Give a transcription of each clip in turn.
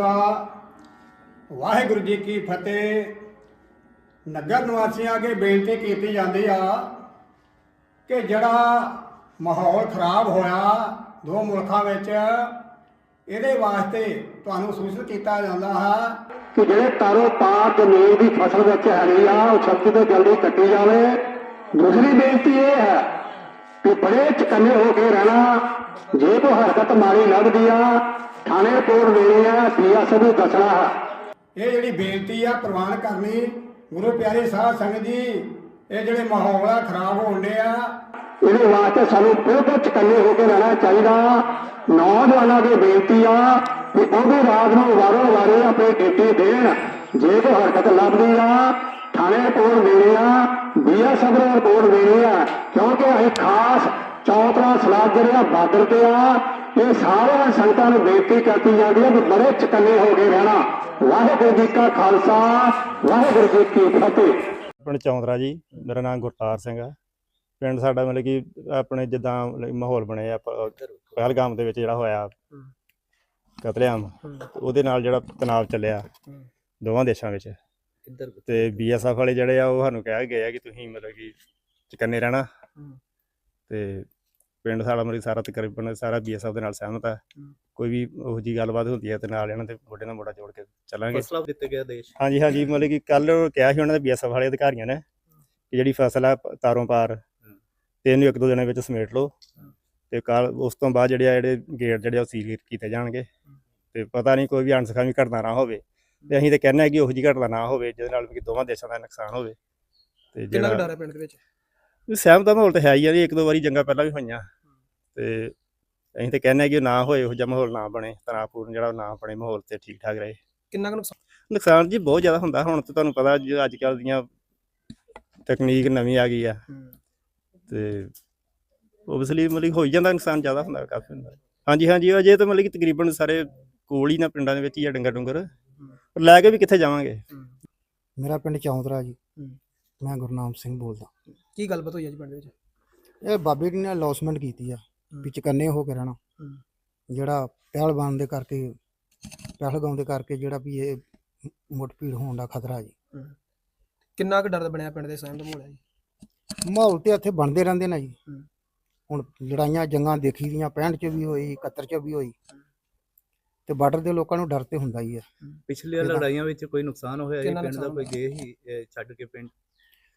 ਖਾਲਸਾ ਵਾਹਿਗੁਰੂ ਜੀ ਕੀ ਫਤਿਹ। ਨਗਰ ਨਿਵਾਸੀਆਂ ਅੱਗੇ ਬੇਨਤੀ ਕੀਤੀ ਜਾਂਦੀ ਆ ਕਿ ਜਿਹੜਾ ਮਾਹੌਲ ਖਰਾਬ ਹੋਇਆ ਦੋ ਮੁਲਕਾਂ ਵਿੱਚ, ਇਹਦੇ ਵਾਸਤੇ ਤੁਹਾਨੂੰ ਸੂਚਿਤ ਕੀਤਾ ਜਾਂਦਾ ਹੈ। ਕਿ ਜਿਹੜੇ ਤਾਰੋ ਪਾਰ ਜ਼ਮੀਨ ਦੀ ਫਸਲ ਵਿੱਚ ਹੈਗੀ ਆ, ਉਹ ਛੇਤੀ ਤੋਂ ਜਲਦੀ ਕੱਟੀ ਜਾਵੇ। ਦੂਸਰੀ ਬੇਨਤੀ ਇਹ ਹੈ ਕਿ ਬੜੇ ਚਕੰਨੇ ਹੋ ਕੇ ਰਹਿਣਾ। ਜੇ ਕੋਈ ਹਰਕਤ ਮਾਰੀ ਲੱਗਦੀ ਆ ਥਾਣੇ ਰਿਪੋਰਟ ਦੇਣੀ ਆ ਡੀਐਸਓ ਨੂੰ ਦੱਸਣਾ ਹੈ। ਇਹ ਜਿਹੜੀ ਬੇਨਤੀ ਆ ਪ੍ਰਵਾਨ ਕਰਨੀ ਗੁਰੂ ਪਿਆਰੇ ਸਾਧ ਸੰਗਤ ਜੀ ਇਹ ਜਿਹੜੇ ਮਾਹੌਲ ਆ ਖਰਾਬ ਹੋਣ ਡਿਆ ਇਹਦੇ ਵਾਸਤੇ ਸਾਨੂੰ ਬਿਲਕੁਲ ਚਕੰਨੇ ਹੋ ਕੇ ਰਹਿਣਾ ਚਾਹੀਦਾ। ਨੌਜਵਾਨਾਂ ਦੀ ਬੇਨਤੀ ਆ ਕਿ ਉਹ ਵੀ ਰਾਤ ਨੂੰ ਵਾਰੋ ਵਾਰੀ ਆਪਣੀ ਡਿਊਟੀ ਦੇਣ ਜੇ ਕੋਈ ਹਰਕਤ ਲੱਭਦੀ ਆ ਥਾਣੇ ਰਿਪੋਰਟ ਦੇਣੀ ਆ ਬੀਐਸਐਫ ਨੂੰ ਰਿਪੋਰਟ ਦੇਣੀ ਆ ਕਿਉਂਕਿ ਅਸੀਂ ਖਾਸ ਚੌਥਾ ਸਲਾਹ ਜਿਹੜਾ ਬਾਰਡਰ ਤੇ ਆ। ਇਹ ਸਾਰਿਆਂ ਸੰਗਤਾਂ ਨੂੰ ਬੇਨਤੀ ਕਰਤੀ ਜਾਂਦੀ ਹੈ ਕਿ ਬੜੇ ਚਕੰਨੇ ਹੋ ਕੇ ਰਹਿਣਾ। ਵਾਹਿਗੁਰੂ ਜੀ ਕਾ ਖਾਲਸਾ ਵਾਹਿਗੁਰੂ ਜੀ ਕੀ ਫਤਿਹ। ਪਿੰਡ ਚੌਂਦਰਾ ਜੀ ਮੇਰਾ ਨਾਮ ਗੁਰਤਾਰ ਸਿੰਘ ਆ। ਪਿੰਡ ਸਾਡਾ ਮਤਲਬ ਕਿ ਆਪਣੇ ਜਿੱਦਾਂ ਮਾਹੌਲ ਬਣਿਆ ਪਹਿਲਗਾਮ ਦੇ ਵਿੱਚ ਜਿਹੜਾ ਹੋਇਆ ਕਤਲੇਆਮ। ਉਹਦੇ ਨਾਲ ਜਿਹੜਾ ਤਣਾਅ ਚੱਲਿਆ ਦੋਵਾਂ ਦੇਸ਼ਾਂ ਵਿੱਚ। ਤੇ ਬੀਐਸਐਫ ਵਾਲੇ ਜਿਹੜੇ ਆ ਉਹ ਸਾਨੂੰ ਕਹਿ ਗਏ ਆ ਕਿ ਤੁਸੀਂ ਮਤਲਬ ਕਿ ਚਕੰਨੇ ਰਹਿਣਾ। ਤੇ ਪਿੰਡ ਸਾਡਾ ਕਿ ਸਾਰਾ ਤਕਰੀਬਨ ਸਾਰਾ ਬੀਐਸਐਫ ਦੇ ਨਾਲ ਸਹਿਮਤ ਆ। ਕੋਈ ਵੀ ਉਹੋ ਜੀ ਗੱਲਬਾਤ ਹੁੰਦੀ ਹੈ ਤੇ ਨਾਲ ਇਹਨਾਂ ਦੇ ਮੋਢੇ ਨਾਲ ਮੋਢਾ ਜੋੜ ਕੇ ਚੱਲਾਂਗੇ। ਫਸਲਾ ਦਿੱਤੇ ਗਿਆ ਦੇਸ਼। ਹਾਂਜੀ ਹਾਂਜੀ ਮਤਲਬ ਕਿ ਕੱਲ ਕਿਹਾ ਸੀ ਉਹਨਾਂ ਦੇ ਬੀਐਸਐਫ ਵਾਲੇ ਅਧਿਕਾਰੀਆਂ ਨੇ ਕਿ ਜਿਹੜੀ ਫਸਲ ਆ ਤਾਰੋਂ ਪਾਰ ਤੇ ਇਹਨੂੰ ਇੱਕ ਦੋ ਦਿਨਾਂ ਵਿੱਚ ਸਮੇਟ ਲਓ। ਤੇ ਕੱਲ ਉਸ ਤੋਂ ਬਾਅਦ ਜਿਹੜੇ ਆ ਜਿਹੜੇ ਗੇਟ ਜਿਹੜੇ ਉਹ ਸੀਲ ਕੀਤੇ ਜਾਣਗੇ। ਤੇ ਪਤਾ ਨਹੀਂ ਕੋਈ ਵੀ ਅਣਸਖਾਵੀ ਘਟਨਾ ਨਾ ਹੋਵੇ। ਤੇ ਅਸੀਂ ਤੇ ਕਹਿੰਦੇ ਆ ਕਿ ਉਹੋ ਜਿਹੀ ਘਟਨਾ ਨਾ ਹੋਵੇ ਜਿਹਦੇ ਨਾਲ ਕਿ ਦੋਵਾਂ ਦੇਸ਼ਾਂ ਦਾ ਨੁਕਸਾਨ ਹੋਵੇ। ਤੇ ਜਿਹੜਾ ਡਰ ਹੈ ਪਿੰਡ ਦੇ ਵਿੱਚ? ਸਹਿਮਤ ਦਾ ਮਾਹੌਲ ਤੇ ਹੈ ਹੀ ਆ ਜੀ ਇੱਕ ਦੋ ਵਾਰੀ ਜੰਗਾਂ ਪਹਿਲਾਂ ਵੀ ਹੋਈਆਂ। ਤੇ ਅਸੀਂ ਤੇ ਕਹਿੰਦੇ ਆ ਕਿ ਉਹ ਨਾ ਹੋਏ ਉਹ ਜਿਹਾ ਮਾਹੌਲ ਨਾ ਬਣੇ ਤਣਾਅਪੂਰਨ ਜਿਹੜਾ ਉਹ ਨਾ ਬਣੇ ਮਾਹੌਲ ਤੇ ਠੀਕ ਠਾਕ ਰਹੇ। ਕਿੰਨਾ ਕੁ ਨੁਕਸਾਨ? ਨੁਕਸਾਨ ਜੀ ਬਹੁਤ ਜ਼ਿਆਦਾ ਹੁੰਦਾ। ਹੁਣ ਤੇ ਤੁਹਾਨੂੰ ਪਤਾ ਜੀ ਅੱਜ ਕੱਲ ਦੀਆਂ ਤਕਨੀਕ ਨਵੀਂ ਆ ਗਈ ਆ। ਤੇ ਓਬਵੀਅਸਲੀ ਮਤਲਬ ਹੋ ਹੀ ਜਾਂਦਾ ਨੁਕਸਾਨ ਜ਼ਿਆਦਾ ਹੁੰਦਾ ਕਾਫੀ ਹੁੰਦਾ। ਹਾਂਜੀ ਹਾਂਜੀ ਅਜੇ ਤਾਂ ਮਤਲਬ ਕਿ ਤਕਰੀਬਨ ਸਾਰੇ ਕੋਲ ਹੀ ਨਾ ਪਿੰਡਾਂ ਦੇ ਵਿੱਚ ਹੀ ਆ ਡੰਗਰ ਡੁੰਗਰ ਪਰ ਲੈ ਕੇ ਵੀ ਕਿੱਥੇ ਜਾਵਾਂਗੇ? ਮੇਰਾ ਪਿੰਡ ਚੌਂਦਰਾ ਜੀ। ਮੈਂ ਗੁਰਨਾਮ ਸਿੰਘ ਬੋਲਦਾ। ਕੀ ਗੱਲਬਾਤ ਹੋਈ ਅੱਜ ਪਿੰਡ ਦੇ ਵਿੱਚ? ਇਹ ਬਾਬੇ ਜੀ ਨੇ ਅਲੌਸਮੈਂਟ ਕੀਤੀ ਆ ਵੀ ਚਕੰਨੇ ਹੋ ਕੇ ਰਹਿਣਾ। ਹੂੰ। ਜਿਹੜਾ ਪਹਿਲਵਾਨ ਦੇ ਕਰਕੇ ਪਹਿਲਗਾਉਂ ਦੇ ਕਰਕੇ ਜਿਹੜਾ ਵੀ ਇਹ ਮੁੱਠਭੀੜ ਹੋਣ ਦਾ ਖਤਰਾ ਜੀ। ਕਿੰਨਾ ਕੁ ਡਰ ਬਣਿਆ ਪਿੰਡ ਦੇ ਸਹਿਮ ਦਾ ਮਾਹੌਲ ਹੈ ਜੀ? ਮਾਹੌਲ ਤੇ ਇੱਥੇ ਬਣਦੇ ਰਹਿੰਦੇ ਨੇ ਜੀ। ਹੂੰ। ਹੁਣ ਲੜਾਈਆਂ ਜੰਗਾਂ ਦੇਖੀ ਦੀਆਂ 65 ਚ ਵੀ ਹੋਈ 71 ਚ ਵੀ ਹੋਈ। ਤੇ ਬਾਰਡਰ ਦੇ ਲੋਕਾਂ ਨੂੰ ਡਰ ਤੇ ਹੁੰਦਾ ਹੀ ਆ। ਪਿਛਲੀਆਂ ਇਹਦਾ- ਲੜਾਈਆਂ ਵਿੱਚ ਕੋਈ ਨੁਕਸਾਨ ਹੋਇਆ ਜੀ? ਪਿੰਡ ਦਾ ਕੋਈ ਗਏ ਹੀ ਛੱਡ ਕੇ ਪਿੰਡ?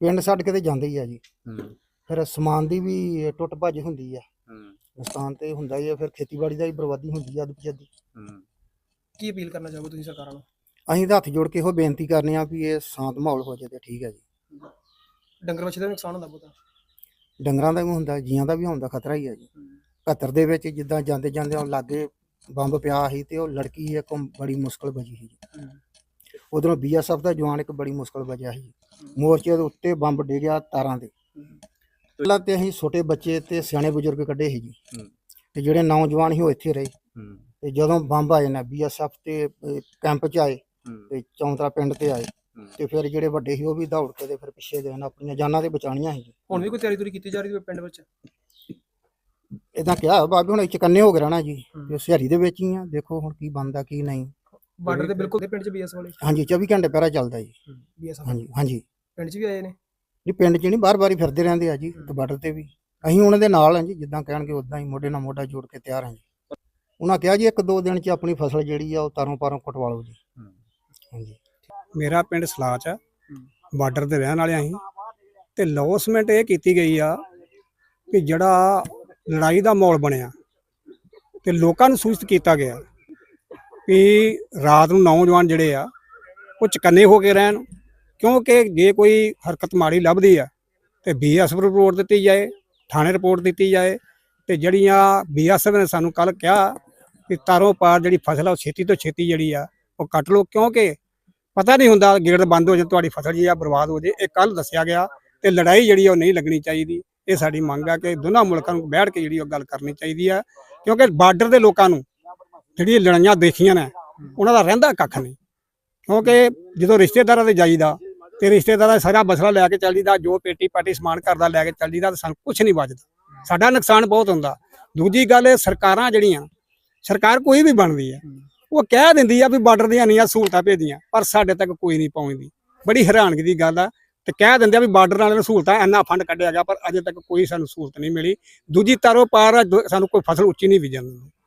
ਪਿੰਡ ਛੱਡ ਕੇ ਤੇ ਜਾਂਦੇ ਹੀ ਆ ਜੀ। ਹੂੰ। ਫਿਰ ਸਮਾਨ ਦੀ ਵੀ ਟੁੱਟ ਭੱਜ ਹੁੰਦੀ ਆ। ਹੂੰ। ਨੁਕਸਾਨ ਤੇ ਹੁੰਦਾ ਹੀ ਆ ਫਿਰ ਖੇਤੀਬਾੜੀ ਦਾ ਵੀ ਬਰਬਾਦੀ ਹੁੰਦੀ ਆ ਅਧ ਹੂੰ। ਕੀ ਅਪੀਲ ਕਰਨਾ ਚਾਹੋਗੇ ਤੁਸੀਂ ਸਰਕਾਰਾਂ ਨੂੰ? ਅਸੀਂ ਤਾਂ ਹੱਥ ਜੋੜ ਕੇ ਇਹੋ ਬੇਨਤੀ ਕਰਨੇ ਆ ਵੀ ਇਹ ਸ਼ਾਂਤ ਮਾਹੌਲ ਹੋ ਤੇ ਠੀਕ ਹੈ ਜੀ। ਡੰਗਰ ਵੱਛੇ ਦਾ ਵੀ ਨੁਕਸਾਨ ਹੁੰਦਾ ਬਹੁਤਾ? ਡੰਗਰਾਂ ਦਾ ਵੀ ਹੁੰਦਾ ਜੀਆਂ ਦਾ ਵੀ ਹੁੰਦਾ ਖਤਰਾ ਹੀ ਹੈ ਜੀ। 71 ਦੇ ਵਿੱਚ ਜਿੱਦਾਂ ਜਾਂਦੇ ਜਾਂਦੇ ਉਹ ਲਾਗੇ ਬੰਬ ਪਿਆ ਸੀ ਤੇ ਉਹ ਲੜਕੀ ਇੱਕ ਬੜੀ ਮੁਸ਼ਕਲ ਬਚੀ ਸੀ ਉਧਰੋਂ ਬੀਐਸਐਫ ਦਾ ਜਵਾਨ ਇੱਕ ਬੜੀ ਮੁਸ਼ਕਲ ਬਚਿਆ ਸੀ। ਮੋਰਚੇ ਦੇ ਉੱਤੇ ਬੰਬ ਡਿੱਗਿਆ ਤਾਰਾਂ ਦੇ ਪਹਿਲਾਂ ਤੇ ਅਸੀਂ ਛੋਟੇ ਬੱਚੇ ਤੇ ਸਿਆਣੇ ਬਜ਼ੁਰਗ ਕੱਢੇ ਸੀ ਜੀ। ਤੇ ਜਿਹੜੇ ਨੌਜਵਾਨ ਸੀ ਉਹ ਇੱਥੇ ਰਹੇ। ਤੇ ਜਦੋਂ ਬੰਬ ਆਏ ਨਾ ਬੀਐਸਐਫ ਤੇ ਅਹ, ਕੈਂਪ 'ਚ ਆਏ ਤੇ ਚੌਂਤਰਾ ਪਿੰਡ ਤੇ ਆਏ। ਤੇ ਫਿਰ ਜਿਹੜੇ ਵੱਡੇ ਸੀ ਉਹ ਵੀ ਦੌੜ ਕੇ ਤੇ ਫਿਰ ਪਿੱਛੇ ਗਏ ਨਾ ਆਪਣੀਆਂ ਜਾਨਾਂ ਤੇ ਬਚਾਉਣੀਆਂ ਸੀ। ਹੁਣ ਵੀ ਕੋਈ ਤਿਆਰੀ ਤੁਰੀ ਕੀਤੀ ਜਾ ਰਹੀ ਹੈ ਪਿੰਡ ਵਿੱਚ? ਇਦਾਂ ਕਿਹਾ ਬਾਬੇ ਹੁਣ ਚਕੰਨੇ ਹੋ ਕੇ ਰਹਿਣਾ ਜੀ। ਤੇ ਸਿਹਰੀ ਦੇ ਵਿੱਚ ਹੀ ਆ। ਦੇਖੋ ਹੁਣ ਕੀ ਬਣਦਾ ਕੀ ਨਹੀਂ। ਬਾਰਡਰ ਦੇ ਬਿਲਕੁਲ ਦੇ ਪਿੰਡ 'ਚ ਬੀਐਸ ਵਾਲੇ ਹਾਂਜੀ 24 ਘੰਟੇ ਪਹਿਰਾ ਚੱਲਦਾ ਜੀ। ਬੀਐਸ ਹਾਂਜੀ ਹਾਂਜੀ। ਪਿੰਡ 'ਚ ਵੀ ਆਏ ਨੇ? ਜੀ ਪਿੰਡ 'ਚ ਨਹੀਂ ਬਾਰ-ਬਾਰ ਹੀ ਫਿਰਦੇ ਰਹਿੰਦੇ ਆ ਜੀ ਤੇ ਬਾਰਡਰ ਤੇ ਵੀ। ਅਸੀਂ ਉਹਨਾਂ ਦੇ ਨਾਲ ਹਾਂ ਜੀ ਜਿੱਦਾਂ ਕਹਿਣਗੇ ਉਦਾਂ ਹੀ ਮੋਢੇ ਨਾਲ ਮੋਢਾ ਜੋੜ ਕੇ ਤਿਆਰ ਹਾਂ ਜੀ। ਉਹਨਾਂ ਕਿਹਾ ਜੀ ਇੱਕ ਦੋ ਦਿਨ 'ਚ ਆਪਣੀ ਫਸਲ ਜਿਹੜੀ ਆ ਉਹ ਤਾਰੋਂ ਪਾਰੋਂ ਕਟਵਾ ਲਓ ਜੀ। ਹਾਂਜੀ। ਮੇਰਾ ਪਿੰਡ ਸਲਾਚ ਆ। ਬਾਰਡਰ ਤੇ ਰਹਿਣ ਵਾਲੇ ਅਸੀਂ। ਤੇ ਲੌਸਮੈਂਟ ਇਹ ਕੀਤੀ ਗਈ ਆ ਕਿ ਜਿਹੜਾ ਲੜਾਈ ਦਾ ਮਾਹੌਲ ਬਣਿਆ ਤੇ ਲੋਕਾਂ ਨੂੰ ਸੂਚਿਤ ਕੀਤਾ ਗਿਆ। ਵੀ ਰਾਤ ਨੂੰ ਨੌਜਵਾਨ ਜਿਹੜੇ ਆ, ਉਹ ਚਕੰਨੇ ਹੋ ਕੇ ਰਹਿਣ, ਕਿਉਂਕਿ ਜੇ ਕੋਈ ਹਰਕਤ ਮਾੜੀ ਲੱਭਦੀ ਆ, ਤੇ ਬੀਐਸਐਫ ਰਿਪੋਰਟ ਦਿੱਤੀ ਜਾਏ, ਥਾਣੇ ਰਿਪੋਰਟ ਦਿੱਤੀ ਜਾਏ, ਤੇ ਜਿਹੜੀਆਂ ਬੀਐਸਐਫ ਨੇ ਸਾਨੂੰ ਕੱਲ ਕਿਹਾ ਕਿ ਤਾਰੋ ਪਾਰ ਜਿਹੜੀ ਫਸਲ ਆ, ਉਹ ਛੇਤੀ ਤੋਂ ਛੇਤੀ ਜਿਹੜੀ ਆ, ਉਹ ਕੱਟ ਲਓ, ਕਿਉਂਕਿ ਪਤਾ ਨਹੀਂ ਹੁੰਦਾ ਗੇਟ ਬੰਦ ਹੋ ਜਾਏ ਤੁਹਾਡੀ ਫਸਲ ਜੀ ਆ ਬਰਬਾਦ ਹੋ ਜਾਏ ਇਹ ਕੱਲ ਦੱਸਿਆ ਗਿਆ, ਤੇ ਲੜਾਈ ਜਿਹੜੀ ਆ ਉਹ ਨਹੀਂ ਲੱਗਣੀ ਚਾਹੀਦੀ। ਇਹ ਸਾਡੀ ਮੰਗ ਆ ਕਿ ਦੋਨਾਂ ਮੁਲਕਾਂ ਨੂੰ ਬੈਠ ਕੇ ਜਿਹੜੀ ਉਹ ਗੱਲ ਕਰਨੀ ਚਾਹੀਦੀ ਆ, ਕਿਉਂਕਿ ਬਾਰਡਰ ਦੇ ਲੋਕਾਂ ਨੂੰ ਜਿਹੜੀਆਂ ਲੜਾਈਆਂ ਦੇਖੀਆਂ ਨੇ, ਉਹਨਾਂ ਦਾ ਰਹਿੰਦਾ ਕੱਖ ਨਹੀਂ। ਕਿਉਂਕਿ ਜਦੋਂ ਰਿਸ਼ਤੇਦਾਰਾਂ ਦੇ ਜਾਈਦਾ ਤੇ ਰਿਸ਼ਤੇਦਾਰਾਂ ਸਾਰਾ ਮਸਲਾ ਲੈ ਕੇ ਚੱਲ ਜੀਦਾ ਜੋ ਪੇਟੀ ਪਾਟੀ ਸਮਾਨ ਘਰ ਦਾ ਲੈ ਕੇ ਚੱਲ ਜੀਦਾ ਤੇ ਸਾਨੂੰ ਕੁਝ ਨਹੀਂ ਬਚਦਾ ਸਾਡਾ ਨੁਕਸਾਨ ਬਹੁਤ ਹੁੰਦਾ। ਦੂਜੀ ਗੱਲ ਇਹ ਸਰਕਾਰਾਂ ਜਿਹੜੀਆਂ, ਸਰਕਾਰ ਕੋਈ ਵੀ ਬਣਦੀ ਹੈ, ਉਹ ਕਹਿ ਦਿੰਦੀ ਆ ਵੀ ਬਾਰਡਰ ਦੀਆਂ ਇੰਨੀਆਂ ਸਹੂਲਤਾਂ ਭੇਜੀਆਂ, ਪਰ ਸਾਡੇ ਤੱਕ ਕੋਈ ਨਹੀਂ ਪਹੁੰਚਦੀ। ਬੜੀ ਹੈਰਾਨਗੀ ਦੀ ਗੱਲ ਆ ਤੇ ਕਹਿ ਦਿੰਦੇ ਆ ਵੀ ਬਾਰਡਰ ਵਾਲਿਆਂ ਨੂੰ ਸਹੂਲਤਾਂ ਇੰਨਾ ਫੰਡ ਕੱਢਿਆ ਗਿਆ, ਪਰ ਅਜੇ ਤੱਕ ਕੋਈ ਸਾਨੂੰ ਸਹੂਲਤ ਨਹੀਂ ਮਿਲੀ। ਦੂਜੀ ਤਰੋ ਪਾਰ ਸਾਨੂੰ ਕੋਈ ਫਸਲ ਉੱਚੀ ਨਹੀਂ ਬੀਜਣ ਦਿੰਦੇ।